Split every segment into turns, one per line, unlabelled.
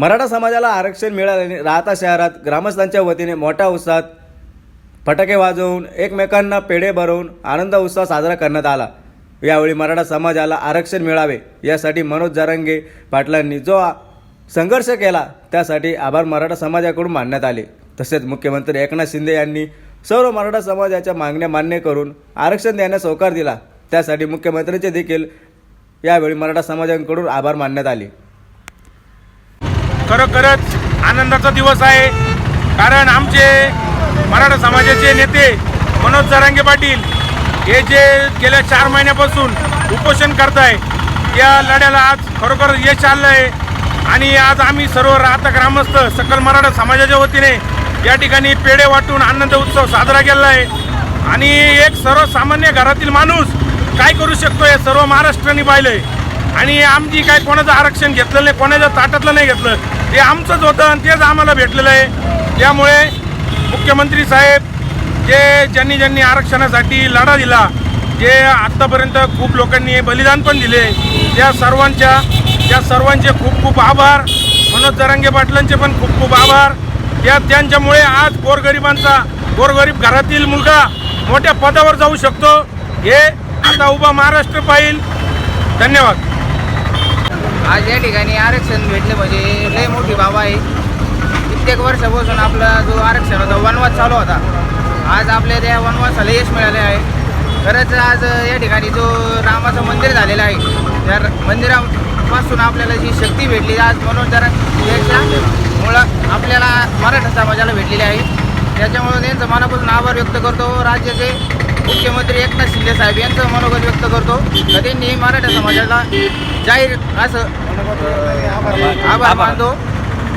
मराठा समाजाला आरक्षण मिळाल्याने राहता शहरात ग्रामस्थांच्या वतीने मोठ्या उत्साहात फटाके वाजवून एकमेकांना पेढे भरवून आनंद उत्साह साजरा करण्यात आला. यावेळी मराठा समाजाला आरक्षण मिळावे यासाठी मनोज जारंगे पाटलांनी जो संघर्ष केला त्यासाठी आभार मराठा समाजाकडून मानण्यात आले. तसेच मुख्यमंत्री एकनाथ शिंदे यांनी सर्व मराठा समाजाच्या मागण्या मान्य करून आरक्षण देण्यास होकार दिला. त्यासाठी मुख्यमंत्र्यांचे देखील यावेळी मराठा समाजाकडून आभार मानण्यात आले.
खरोखरच आनंदाचा दिवस आहे. कारण आमचे मराठा समाजाचे नेते मनोज जरांगे पाटील हे जे गेल्या चार महिन्यापासून उपोषण आहे या लढ्याला आज खरोखर यश आलं आहे आणि आज आम्ही सर्व राहता ग्रामस्थ सकल मराठा समाजाच्या वतीने या ठिकाणी पेढे वाटून आनंद उत्सव साजरा केला आहे आणि एक सर्वसामान्य घरातील माणूस काय करू शकतो हे सर्व महाराष्ट्राने पाहिलं आहे आणि आमची काय कोणाचं आरक्षण घेतलेलं नाही कोणाच्या ताटातलं नाही घेतलं. ते आमचंच होतं आणि तेच आम्हाला भेटलेलं आहे. त्यामुळे मुख्यमंत्री साहेब जे ज्यांनी ज्यांनी आरक्षणासाठी लढा दिला जे आत्तापर्यंत खूप लोकांनी बलिदान पण दिले त्या सर्वांच्या त्या सर्वांचे खूप खूप आभार. मनोज जरांगे पाटलांचे पण खूप खूप आभार. त्या त्यांच्यामुळे आज गोरगरिबांचा गोरगरीब घरातील मुलगा मोठ्या पदावर जाऊ शकतो. हे आता उभा महाराष्ट्र पाहिल. धन्यवाद.
आज या ठिकाणी आरक्षण भेटले म्हणजे लय मोठी बाब आहे. कित्येक वर्षापासून आपला जो आरक्षणाचा वनवास चालू होता. आज आपल्या त्या वनवासाला यश मिळाले आहे. खरंच आज या ठिकाणी जो रामाचं मंदिर झालेलं आहे त्या मंदिरापासून आपल्याला जी शक्ती भेटली आज मनोज मुळं आपल्याला मराठा समाजाला भेटलेली आहे. त्याच्यामुळे त्यांचं मनापासून आभार व्यक्त करतो राज्याचे मुख्यमंत्री एकनाथ शिंदे साहेब यांचं मनोगत व्यक्त करतो. तर त्यांनी मराठा समाजाला जाहीर असं आभार मानतो.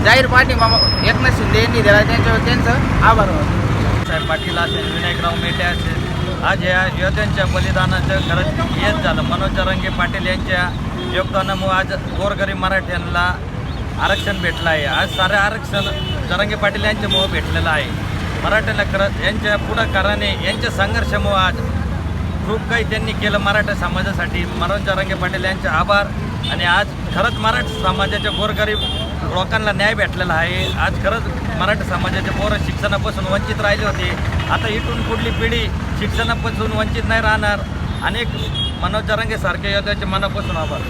जाहीर पाठिंबा एकनाथ शिंदे यांनी दिला. त्यांच्यावर त्यांचं आभार मानतो.
साहेब पाटील असेल विनायकराव मेटे असेल आज या योद्ध्यांच्या बलिदानाचं खरंच हेच झालं. मनोज जरांगे पाटील यांच्या योगदानामुळे आज गोरगरीब मराठ्यांना आरक्षण भेटलं आहे. आज सारं आरक्षण जरांगे पाटील यांच्यामुळं भेटलेलं आहे. मराठ्यांना खरंच यांच्या पुढाकाराने यांच्या संघर्षामुळे आज खूप काही त्यांनी केलं मराठा समाजासाठी. मनोज जरांगे पाटील यांचे आभार. आणि आज खरंच मराठा समाजाच्या गोरगरीब लोकांना न्याय भेटलेला आहे. आज खरंच मराठा समाजाचे पोरं शिक्षणापासून वंचित राहिले होते. आता इथून पुढली पिढी शिक्षणापासून वंचित नाही राहणार. अनेक मनोज जरांगे योद्ध्याचे मनापासून आभार.